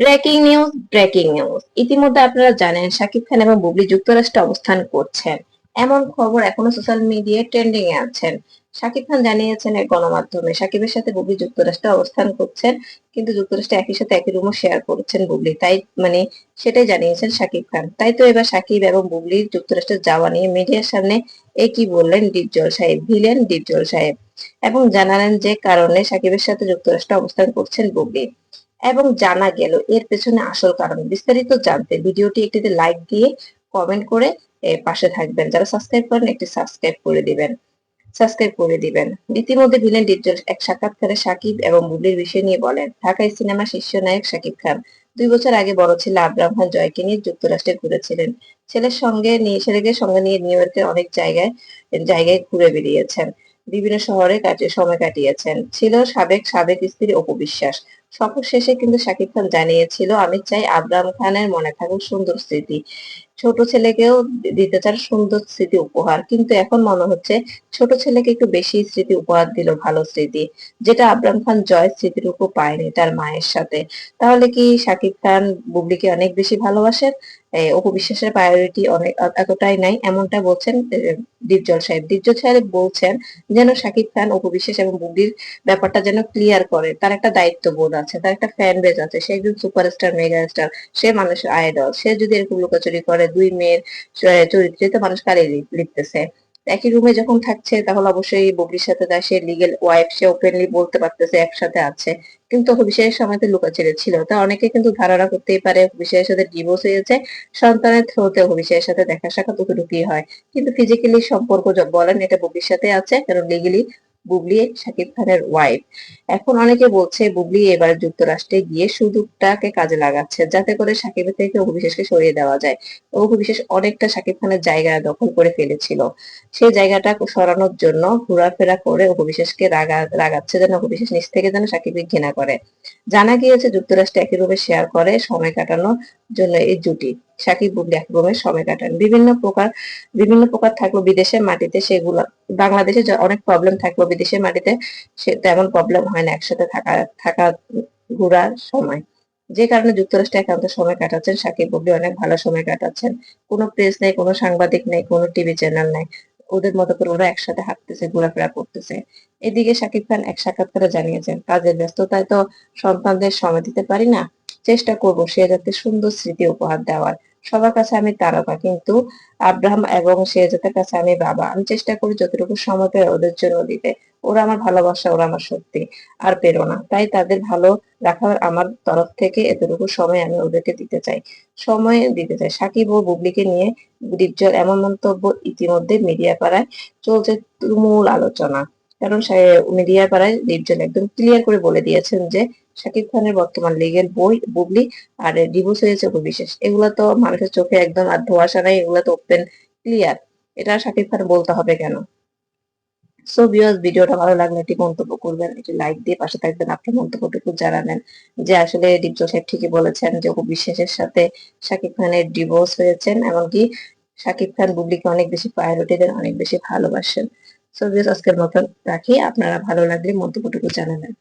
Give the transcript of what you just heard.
Breaking news breaking news. ইতিমধ্যে আপনারা জানেন শাকিব খান এবং বুবলি যুক্তরাষ্ট্রে অবস্থান করছেন। এমন খবর এখনও সোশ্যাল মিডিয়ায় ট্রেন্ডিং এ আছেন। শাকিব খান জানিয়েছেন এক গণমাধ্যমে, শাকিবের সাথে বুবলি যুক্তরাষ্ট্রে অবস্থান করছেন, কিন্তু যুক্তরাষ্ট্রে একই সাথে একই রুমও শেয়ার করছেন বুবলি। তাই মানে সেটাই জানিয়েছেন শাকিব খান। তাই তো এবার শাকিব এবং বুবলি যুক্তরাষ্ট্রে যাওয়া নিয়ে মিডিয়ার সামনে একই বললেন ডিপজল সাহেব, ভিলেন ডিপজল সাহেব। এবং জানালেন যে কারণে শাকিবের সাথে যুক্তরাষ্ট্রে অবস্থান করছেন বুবলি। এবং জানা গেল এর পেছনে আসল কারণ। বিস্তারিত জানতে ভিডিওটি একটিতে লাইক দিয়ে কমেন্ট করে পাশে থাকবেন। যারা সাবস্ক্রাইব করেন, একটি সাবস্ক্রাইব করে দিবেন। সাবস্ক্রাইব করে দিবেন। ইতিমধ্যে ভিলেন ডিপজল এক সাক্ষাৎকারে সাকিব এবং বুবলির বিষয় নিয়ে বলেন ঢাকায় সিনেমা শীর্ষ নায়ক সাকিব খান। দুই বছর আগে বড় ছেলে আব্রাম খান জয়কে নিয়ে যুক্তরাষ্ট্রে ঘুরেছিলেন। ছেলের সঙ্গে নিয়ে, ছেলেকে সঙ্গে নিয়ে নিউ ইয়র্কের অনেক জায়গায় জায়গায় ঘুরে বেরিয়েছেন বিভিন্ন শহরে কাজে সময় কাটিয়েছেন। ছিল সাবেক সাবেক স্ত্রী অপু বিশ্বাস। সফর শেষে কিন্তু শাকিব খান জানিয়েছিল, আমি চাই আব্রাম খানের, মনে থাকুক, সুন্দর স্মৃতি। ছোট ছেলেকেও দিতে চান সুন্দর স্মৃতি উপহার। কিন্তু এখন মনে হচ্ছে, ছোট ছেলেকে একটু বেশি স্মৃতি উপহার দিল ভালো স্মৃতি, যেটা আব্রাম খান জয় স্মৃতিটুকু পায়নি তার মায়ের সাথে। তাহলে কি শাকিব খান বুবলিকে অনেক বেশি ভালোবাসেন? অপু বিশ্বাসের প্রায়োরিটি অনেক এতটাই নাই। এমনটা বলছেন দীপজল সাহেব। দীপজল সাহেব বলছেন যেন শাকিব খান অপু বিশ্বাস এবং বুগির ব্যাপারটা যেন ক্লিয়ার করে। তার একটা দায়িত্ব বোধ আছে, তার একটা ফ্যান বেজ আছে। সে একজন সুপারস্টার মেগা স্টার সে মানুষের আইডল সে যদি এরকম লুকোচুরি করে, দুই মেয়ের চরিত্রে তো মানুষ কারে লিখতেছে। একই রুমে যখন থাকছে, তাহলে অবশ্যই বগির সাথে তার সে লিগেল ওয়াইফ সে ওপেনলি বলতে পারতেছে, একসাথে আছে। কিন্তু বিশেষের সময় তো লুকাচুরি ছিল তা অনেকে কিন্তু ধারণা করতেই পারে হবিষয়ের সাথে ডিভোর্স হয়েছে, সন্তানের থ্রোতে অভিষেকের সাথে দেখা সাক্ষাৎ ঢুকিয়ে হয়। কিন্তু ফিজিক্যালি সম্পর্ক বলেন, এটা বগির সাথে আছে, কারণ লিগেলি বুবলি শাকিব খানের ওয়াইফ এখন অনেকে বলছে, বুবলি এবার যুক্তরাষ্ট্রে গিয়ে সুযোগটাকে কাজে লাগাচ্ছে, যাতে করে সাকিবের থেকে অভিবিশ্বাসকে সরিয়ে দেওয়া যায়। অভিবিশ্বাস অনেকটা শাকিব খানের জায়গা দখল করে ফেলেছিল। সেই জায়গাটা সরানোর জন্য ঘোরাফেরা করে অভিবিশ্বাসকে রাগা, রাগাচ্ছে যেন অভিবিশ্বাস নিজ থেকে যেন সাকিবকে ঘৃণা করে। জানা গিয়েছে, যুক্তরাষ্ট্রে একই রুমে শেয়ার করে, সময় কাটানোর জন্য এই জুটি সাকিব, বুবলি সময় কাটান। বিভিন্ন প্রকার বিভিন্ন প্রকার থাকল বিদেশের মাটিতে সেগুলো। বাংলাদেশে অনেক প্রবলেম থাকল বিদেশের মাটিতে, সে তেমন প্রবলেম হয় না একসাথে থাকা থাকা ঘোরার সময়। যে কারণে যুক্তরাষ্ট্রে একান্ত সময় কাটাচ্ছেন, সাকিব, বুবলি অনেক ভালো সময় কাটাচ্ছেন। কোনো প্রেস নেই, কোনো সাংবাদিক নেই, কোনো টিভি চ্যানেল নেই। ওদের মতো করে ওরা একসাথে হাঁটতেছে, ঘোরাফেরা করতেছে। এদিকে সাকিব খান এক সাক্ষাৎকারে জানিয়েছেন, কাজের ব্যস্ততায় তো সন্তানদের সময় দিতে পারি না। চেষ্টা করব সে যাতে সুন্দর স্মৃতি উপহার দেওয়ার। সবার কাছে আমি তারকা, কিন্তু আব্রাহাম এবং শেহজাদের কাছে আমি বাবা। আমি চেষ্টা করি যতটুকু সময় পাই ওদের জন্য দিতে। ওরা আমার ভালোবাসা, ওরা আমার সত্যি আর প্রেরণা। তাই তাদের ভালো রাখার আমার তরফ থেকে এতটুকু সময় আমি ওদেরকে দিতে চাই। সময় দিতে চাই। সাকিব ও বুবলিকে নিয়ে ডিপজল এমন মন্তব্য ইতিমধ্যে মিডিয়া পাড়ায় চলছে তুমুল আলোচনা। কারণ মিডিয়া পাড়ায় ডিপজল একদম ক্লিয়ার করে বলে দিয়েছেন যে শাকিব খানের বর্তমান লিগেল বই, বুবলি আর ডিভোর্স হয়েছে বিশেষ এগুলো তো মানুষের চোখে একদম আর ধোয়াশা নাই, এগুলো তো ওপেন ক্লিয়ার এটা শাকিব খান বলতে হবে কেন? সো ভিউয়ার্স ভিডিওটা ভালো লাগলে একটি মন্তব্য করবেন, একটি লাইক দিয়ে পাশে থাকবেন, আপনার মন্তব্যটুকু জানাবেন যে আসলে ডিপজল সাহেব ঠিকই বলেছেন যে বিশ্বাসের সাথে শাকিব খানের ডিভোর্স হয়েছেন এমনকি শাকিব খান বুবলিকে অনেক বেশি প্রায়োরিটি দেন, অনেক বেশি ভালোবাসেন। সো ভিউয়ার্স আজকের মতন রাখি। আপনারা ভালো লাগলে মন্তব্যটুকু জানাবেন।